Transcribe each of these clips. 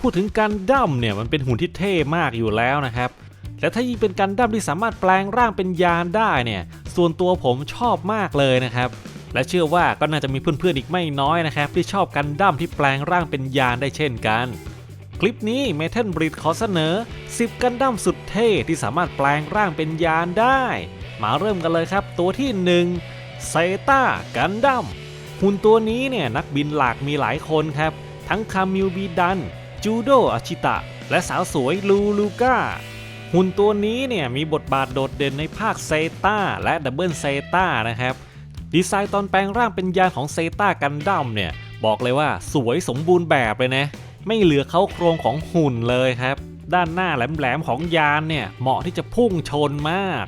พูดถึงกันดั้มเนี่ยมันเป็นหุ่นที่เท่มากอยู่แล้วนะครับและถ้ายิ่งเป็นกันดั้มที่สามารถแปลงร่างเป็นยานได้เนี่ยส่วนตัวผมชอบมากเลยนะครับและเชื่อว่าก็น่าจะมีเพื่อนๆอีกไม่น้อยนะครับที่ชอบกันดั้มที่แปลงร่างเป็นยานได้เช่นกัน คลิปนี้เมทัลบริดขอเสนอ 10 กันดั้มสุดเท่ที่สามารถแปลงร่างเป็นยานได้ มาเริ่มกันเลยครับ ตัวที่1เซต้ากันดั้มหุ่นตัวนี้เนี่ยนักบินหลักมีหลายคนครับ ทั้งคามิลบีดัน จูโดอาชิตะ และสาวสวยลูลูก้า หุ่นตัวนี้เนี่ยมีบทบาทโดดเด่นในภาคเซต้าและดับเบิลเซต้านะครับ ดีไซน์ตอนแปลงร่างเป็นยานของเซต้ากันดั้มเนี่ยบอกเลยว่าสวยสมบูรณ์แบบเลยนะ ไม่เหลือเขาโครงของหุ่นเลยครับ ด้านหน้าแหลมๆของยานเนี่ยเหมาะที่จะพุ่งชนมาก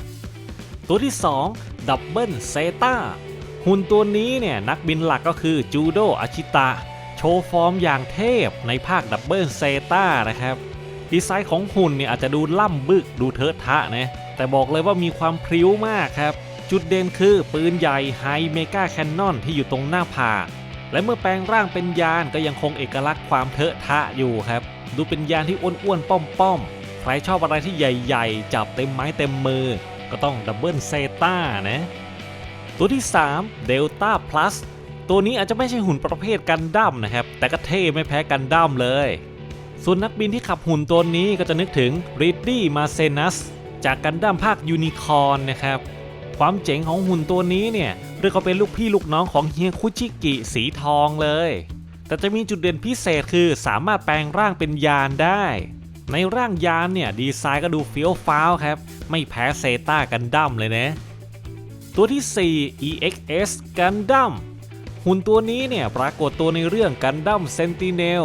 ตัวที่2ดับเบิลเซต้าหุ่นตัวนี้เนี่ยนักบินหลักก็คือจูโดอาชิตะ โชว์ฟอร์มอย่างเทพในภาคดับเบิลเซต้านะครับ ดีไซน์ของหุ่นเนี่ยอาจจะดูล่ำบึกดูเทอะทะนะแต่บอกเลยว่ามีความพริ้วมากครับ จุดเด่นคือปืนใหญ่ไฮเมกาแคนนอนที่อยู่ตรงหน้าผาและเมื่อแปลงร่างเป็นยานก็ยังคงเอกลักษณ์ความเทอะทะอยู่ครับ ดูเป็นยานที่อ้วนๆป้อมๆใครชอบอะไรที่ใหญ่ๆ จับเต็มไม้เต็มมือ ก็ต้องดับเบิลเซต้านะ ตัวที่ 3 Delta Plus ตัวนี้อาจจะไม่ใช่หุ่นประเภทกันดั้มนะครับ แต่ก็เท่ไม่แพ้กันดั้มเลย ส่วนนักบินที่ขับหุ่นตัวนี้ก็จะนึกถึง r i d d y m a r c e n u s จากกันดั้มภาคยูนิคอร์นนะครับ ความเจ๋งของหุ่นตัวนี้เนี่ยเรียกว่าเป็นลูกพี่ลูกน้องของเฮียคุชิกิสีทองเลย แต่จะมีจุดเด่นพิเศษคือสามารถแปลงร่างเป็นยานได้ ในร่างยานเนี่ยดีไซน์ก็ดูเฟี้ยวฟ้าวครับ ไม่แพ้เซต้ากันดั้มเลยนะ ตัวที่ 4 EXS Gundam หุ่นตัวนี้เนี่ยปรากฏตัวในเรื่อง Gundam Sentinel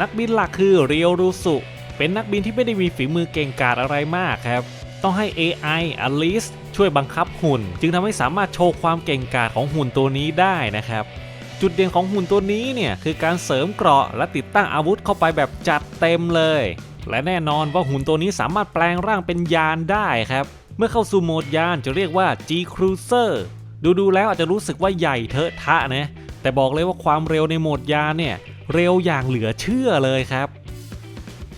นักบินหลักคือเรียวรูสุ เป็นนักบินที่ไม่ได้มีฝีมือเก่งกาจอะไรมากครับ ต้องให้ AI Alice ช่วยบังคับหุ่น จึงทำให้สามารถโชว์ความเก่งกาจของหุ่นตัวนี้ได้นะครับ จุดเด่นของหุ่นตัวนี้เนี่ยคือการเสริมเกราะและติดตั้งอาวุธเข้าไปแบบจัดเต็มเลย และแน่นอนว่าหุ่นตัวนี้สามารถแปลงร่างเป็นยานได้ครับ เมื่อเข้าสู่โหมดยานจะเรียกว่า G Cruiser ดูดูๆแล้วอาจจะรู้สึกว่าใหญ่เทอะทะนะ แต่บอกเลยว่าความเร็วในโหมดยานเนี่ย เร็วอย่างเหลือเชื่อเลยครับ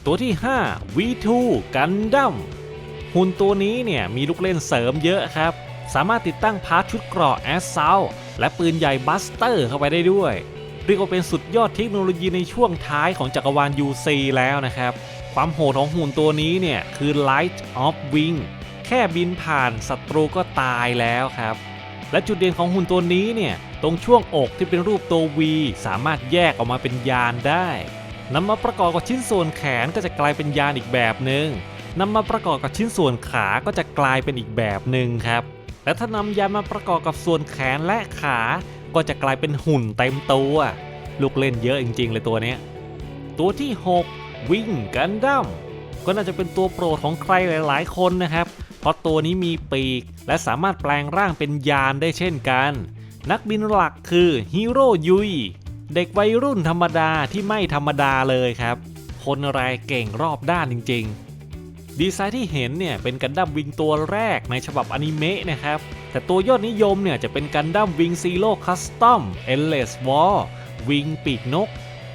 ตัวที่ 5 V2 Gundam หุ่นตัวนี้เนี่ยมีลูกเล่นเสริมเยอะครับ สามารถติดตั้งพาร์ทชุดเกราะแอสซ l ลและปืนใหญ่บัสเตอร์เข้าไปได้ด้วย เรียกว่าเป็นสุดยอดเทคโนโลยีในช่วงท้ายของจักรวาล UC แล้วนะครับ ความโหดของหุ่นตัวนี้เนี่ยคือ Light of Wing แค่บินผ่านศัตรูก็ตายแล้วครับ และจุดเด่นของหุ่นตัวนี้เนี่ย ตรงช่วงอกที่เป็นรูปตัว V สามารถแยกออกมาเป็นยานได้นำมาประกอบกับชิ้นส่วนแขนก็จะกลายเป็นยานอีกแบบหนึ่งนำมาประกอบกับชิ้นส่วนขาก็จะกลายเป็นอีกแบบหนึ่งครับ และถ้านำยานมาประกอบกับส่วนแขนและขา ก็จะกลายเป็นหุ่นเต็มตัว ลูกเล่นเยอะจริง ๆ เลยตัวนี้ ตัวที่ 6 วิ่งกันดั้มก็น่าจะเป็นตัวโปรดของใครหลาย ๆ คนนะครับ เพราะตัวนี้มีปีก และสามารถแปลงร่างเป็นยานได้เช่นกัน นักบินหลักคือฮีโร่ยุยเด็กวัยรุ่นธรรมดาที่ไม่ธรรมดาเลยครับ คนอะไรเก่งรอบด้านจริง ๆ ดีไซน์ที่เห็นเนี่ยเป็นกันดั้มวิงตัวแรกในฉบับอนิเมะนะครับ แต่ตัวยอดนิยมเนี่ยจะเป็นกันดั้มวิงซีโร่คัสตอมเอลเลสวอลวิงปีกนก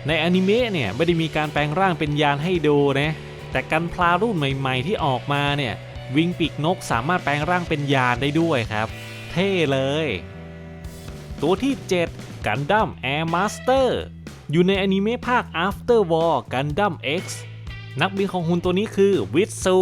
ในอนิเมะเนี่ยไม่ได้มีการแปลงร่างเป็นยานให้ดูนะแต่กันพลารุ่นใหม่ ๆ ที่ออกมาเนี่ย วิงปีกนกสามารถแปลงร่างเป็นยานได้ด้วยครับ เท่เลย ตัวที่7 Gundam Air Master อยู่ในอนิเมะภาค After War Gundam X นักบินของหุ่นตัวนี้คือวิตซู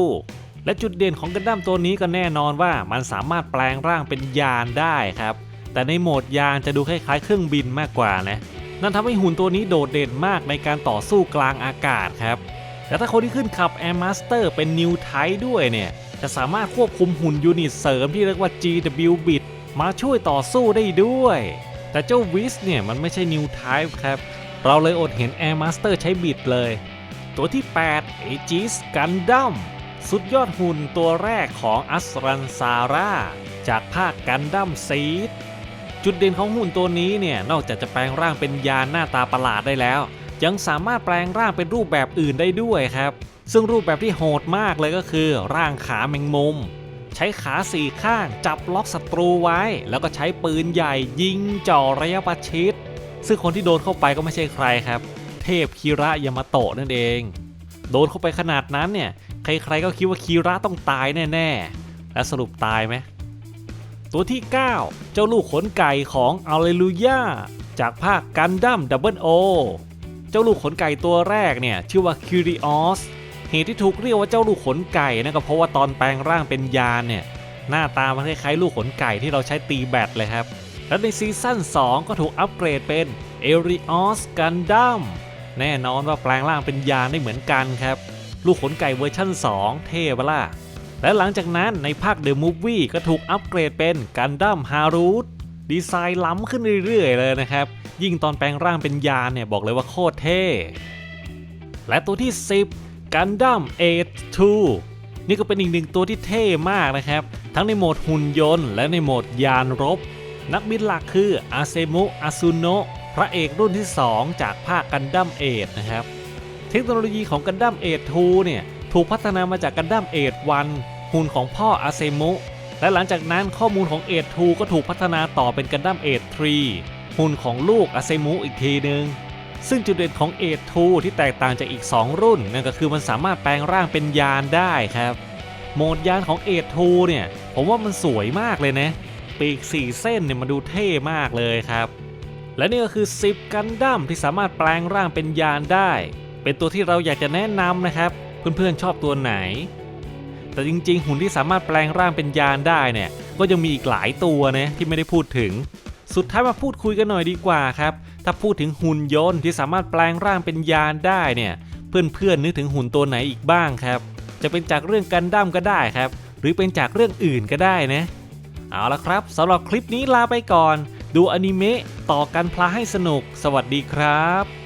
และจุดเด่นของกันดั้มตัวนี้ก็แน่นอนว่ามันสามารถแปลงร่างเป็นยานได้ครับ แต่ในโหมดยานจะดูคล้ายๆเครื่องบินมากกว่านะนั่นทำให้หุ่นตัวนี้โดดเด่นมากในการต่อสู้กลางอากาศครับ แต่ถ้าคนที่ขึ้นขับ Air Master เป็น New Type ด้วยเนี่ย จะสามารถควบคุมหุ่นยูนิตเสริมที่เรียกว่า GW Bit มาช่วยต่อสู้ได้ด้วย แต่เจ้าวิสเนี่ยมันไม่ใช่ New Type ครับ เราเลยอดเห็น Air Master ใช้บิดเลย ตัวที่ 8 Aegis Gundam สุดยอดหุ่นตัวแรกของอัสรันซาร่าจากภาคกันดั้มซีดจุดเด่นของหุ่นตัวนี้เนี่ย นอกจากจะแปลงร่างเป็นยานหน้าตาประหลาดได้แล้ว ยังสามารถแปลงร่างเป็นรูปแบบอื่นได้ด้วยครับ ซึ่งรูปแบบที่โหดมากเลยก็คือ ร่างขาแมงมุม ใช้ขาสี่ข้างจับล็อกศัตรูไว้ แล้วก็ใช้ปืนใหญ่ยิงจ่อระยะประชิด ซึ่งคนที่โดนเข้าไปก็ไม่ใช่ใครครับ เทพคีระยามาโตะนั่นเอง โดนเข้าไปขนาดนั้นเนี่ยใครๆก็คิดว่าคีระต้องตายแน่ๆ และสรุปตายไหมตัวที่ 9 เจ้าลูกขนไก่ของอัลเลลูยาจากภาคกันดั้มดับเบิลโอ เจ้าลูกขนไก่ตัวแรกเนี่ยชื่อว่าคิริออสเหตุที่ถูกเรียกว่าเจ้าลูกขนไก่นะก็เพราะว่าตอนแปลงร่างเป็นยานเนี่ยหน้าตามันคล้ายๆลูกขนไก่ที่เราใช้ตีแบตเลยครับ และในซีซั่น 2 ก็ถูกอัปเกรดเป็นเอริออสกันดัมแน่นอนว่าแปลงร่างเป็นยานได้เหมือนกันครับ ลูกขนไก่เวอร์ชั่น 2 เท่ปล่ะและหลังจากนั้นในภาค The Movie ก็ถูกอัปเกรดเป็นกันดั้มฮารูท ดีไซน์ล้ำขึ้นเรื่อยๆ เลยนะครับ ยิ่งตอนแปลงร่างเป็นยานเนี่ยบอกเลยว่าโคตรเท่ และตัวที่ 10กันดั้มเอ2นี่ก็เป็นอีกหนึ่งตัวที่เท่มากนะครับ ทั้งในโหมดหุ่นยนต์ และในโหมดยานรบ นักบินหลักคืออาเซมุอาซุโนะพระเอกรุ่นที่ 2 จากภาคกันดั้มเอทนะครับ เทคโนโลยีของกันดั้มเอท2เนี่ย ถูกพัฒนามาจากกันดั้มเอท1หุ่นของพ่ออาเซมุ และหลังจากนั้นข้อมูลของเอท2ก็ถูกพัฒนาต่อเป็นกันดั้มเอท3หุ่นของลูกอาเซมุอีกทีหนึงซึ่งจุดเด่นของเอท2ที่แตกต่างจากอีก 2 รุ่น นั่นก็คือมันสามารถแปลงร่างเป็นยานได้ครับโหมดยานของเอท2เนี่ยผมว่ามันสวยมากเลยนะ ปีก 4 เส้นเนี่ยมาดูเท่มากเลยครับ และนี่ก็คือ 10 กันดั้มที่สามารถแปลงร่างเป็นยานได้ เป็นตัวที่เราอยากจะแนะนำนะครับ เพื่อนๆชอบตัวไหน แต่จริงๆ หุ่นที่สามารถแปลงร่างเป็นยานได้เนี่ย ก็ยังมีอีกหลายตัวนะที่ไม่ได้พูดถึง สุดท้ายมาพูดคุยกันหน่อยดีกว่าครับ ถ้าพูดถึงหุ่นยนต์ที่สามารถแปลงร่างเป็นยานได้เนี่ย เพื่อนๆนึกถึงหุ่นตัวไหนอีกบ้างครับ จะเป็นจากเรื่องกันดั้มก็ได้ครับ หรือเป็นจากเรื่องอื่นก็ได้นะ เอาละครับสำหรับคลิปนี้ลาไปก่อน ดูอนิเมะต่อกันพลาให้สนุก สวัสดีครับ